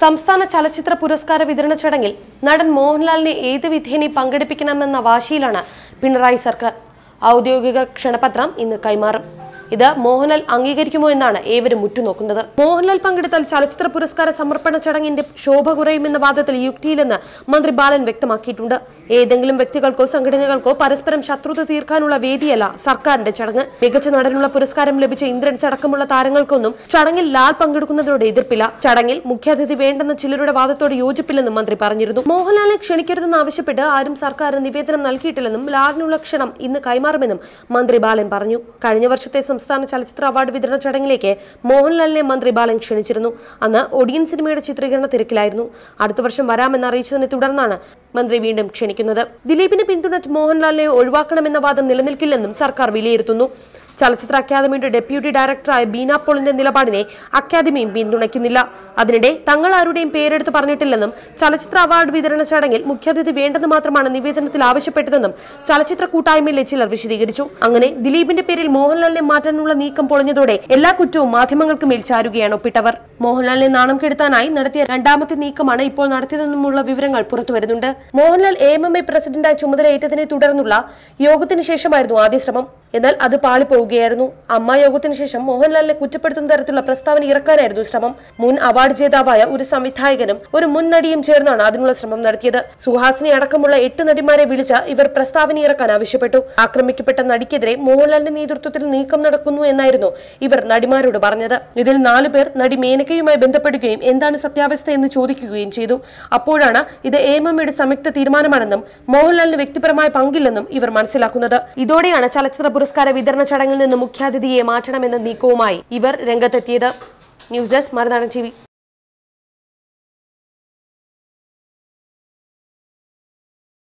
സംസ്ഥാന ചലച്ചിത്ര പുരസ്കാര വിതരണ ചടങ്ങിൽ നടൻ മോഹൻലാലിനെ ഏത് വിധേനയും പങ്കെടുപ്പിക്കണമെന്ന വാശിയിലാണ് പിണറായി സർക്കാർ. ഔദ്യോഗിക ക്ഷണപത്രം ഇന്ന് കൈമാറും. ഇത് മോഹൻലാൽ അംഗീകരിക്കുമോ എന്നാണ് ഏവരും ഉറ്റുനോക്കുന്നത്. മോഹൻലാൽ പങ്കെടുത്താൽ ചലച്ചിത്ര പുരസ്കാര സമർപ്പണ ചടങ്ങിന്റെ ശോഭ കുറയുമെന്ന വാദത്തിൽ യുക്തിയില്ലെന്ന് മന്ത്രി ബാലൻ വ്യക്തമാക്കിയിട്ടുണ്ട്. ഏതെങ്കിലും വ്യക്തികൾക്കോ സംഘടനകൾക്കോ പരസ്പരം ശത്രുത തീർക്കാനുള്ള വേദിയല്ല സർക്കാരിന്റെ ചടങ്ങ്. മികച്ച നടനുള്ള പുരസ്കാരം ലഭിച്ച ഇന്ദ്രൻസ് അടക്കമുള്ള താരങ്ങൾക്കൊന്നും ചടങ്ങിൽ ലാൽ പങ്കെടുക്കുന്നതിനോട് എതിർപ്പില്ല. ചടങ്ങിൽ മുഖ്യാതിഥി വേണ്ടെന്ന ചിലരുടെ വാദത്തോട് യോജിപ്പില്ലെന്നും മന്ത്രി പറഞ്ഞിരുന്നു. മോഹൻലാലിനെ ക്ഷണിക്കരുതെന്ന് ആവശ്യപ്പെട്ട് ആരും സർക്കാർ നിവേദനം നൽകിയിട്ടില്ലെന്നും ലാലിനുള്ള ക്ഷണം ഇന്ന് കൈമാറുമെന്നും മന്ത്രി ബാലൻ പറഞ്ഞു. കഴിഞ്ഞ വർഷത്തെ സംസ്ഥാന ചലച്ചിത്ര അവാർഡ് വിതരണ ചടങ്ങിലേക്ക് മോഹൻലാലിനെ മന്ത്രി ബാലൻ ക്ഷണിച്ചിരുന്നു. അന്ന് ഒടിയൻ സിനിമയുടെ ചിത്രീകരണ തിരക്കിലായിരുന്നു. അടുത്ത വർഷം വരാമെന്ന് അറിയിച്ചതിനെ തുടർന്നാണ് മന്ത്രി വീണ്ടും ക്ഷണിക്കുന്നത്. ദിലീപിനെ പിന്തുണച്ച് മോഹൻലാലിനെ ഒഴിവാക്കണമെന്ന വാദം നിലനിൽക്കില്ലെന്നും സർക്കാർ വിലയിരുത്തുന്നു. ചലച്ചിത്ര അക്കാദമിയുടെ ഡെപ്യൂട്ടി ഡയറക്ടറായ ബീന പോളിന്റെ നിലപാടിനെ അക്കാദമിയും പിന്തുണയ്ക്കുന്നില്ല. അതിനിടെ തങ്ങൾ ആരുടെയും പേരെടുത്ത് പറഞ്ഞിട്ടില്ലെന്നും ചലച്ചിത്ര അവാർഡ് വിതരണ ചടങ്ങിൽ മുഖ്യാതിഥി വേണ്ടെന്ന് മാത്രമാണ് നിവേദനത്തിൽ ആവശ്യപ്പെട്ടതെന്നും ചലച്ചിത്ര കൂട്ടായ്മയിലെ ചിലർ വിശദീകരിച്ചു. അങ്ങനെ ദിലീപിന്റെ പേരിൽ മോഹൻലാലിനെ മാറ്റാനുള്ള നീക്കം പൊളിഞ്ഞതോടെ എല്ലാ കുറ്റവും മാധ്യമങ്ങൾക്ക് മേൽ ചാരുകയാണ് ഒപ്പിട്ടവർ. മോഹൻലാലിനെ നാണം കെടുത്താനായി നടത്തിയ രണ്ടാമത്തെ നീക്കമാണ് ഇപ്പോൾ നടത്തിയതെന്നുമുള്ള വിവരങ്ങൾ പുറത്തുവരുന്നുണ്ട്. Mohanlal A M M A പ്രസിഡന്റായി ചുമതലയേറ്റതിനെ തുടർന്നുള്ള യോഗത്തിനു ശേഷമായിരുന്നു ആദ്യ ശ്രമം. എന്നാൽ അത് പാളിപ്പോവുകയായിരുന്നു. അമ്മ യോഗത്തിന് ശേഷം മോഹൻലാലിനെ കുറ്റപ്പെടുത്തുന്ന തരത്തിലുള്ള പ്രസ്താവന ഇറക്കാനായിരുന്നു ശ്രമം. മുൻ അവാർഡ് ജേതാവായ ഒരു സംവിധായകനും ഒരു മുൻ നടിയും ചേർന്നാണ് അതിനുള്ള ശ്രമം നടത്തിയത്. സുഹാസിനി അടക്കമുള്ള എട്ട് നടിമാരെ വിളിച്ച ഇവർ പ്രസ്താവന ഇറക്കാൻ ആവശ്യപ്പെട്ടു. ആക്രമിക്കപ്പെട്ട നടിക്കെതിരെ മോഹൻലാലിന്റെ നേതൃത്വത്തിൽ നീക്കം നടക്കുന്നു എന്നായിരുന്നു ഇവർ നടിമാരോട് പറഞ്ഞത്. ഇതിൽ നാലു പേർ നടി മേനകയുമായി ബന്ധപ്പെടുകയും എന്താണ് സത്യാവസ്ഥ എന്ന് ചോദിക്കുകയും ചെയ്തു. അപ്പോഴാണ് ഇത് എംഎമ്മയുടെ സംയുക്ത തീരുമാനമാണെന്നും മോഹൻലാലിന് വ്യക്തിപരമായ പങ്കില്ലെന്നും ഇവർ മനസ്സിലാക്കുന്നത്. ഇതോടെയാണ് ചലച്ചിത്ര പുരസ്കാര വിതരണ ചടങ്ങിൽ നിന്ന് മുഖ്യാതിഥിയെ മാറ്റണമെന്ന നീക്കവുമായി ഇവർ രംഗത്തെത്തിയത്. ന്യൂസ് ഡെസ്ക് മറുനാടൻ ടി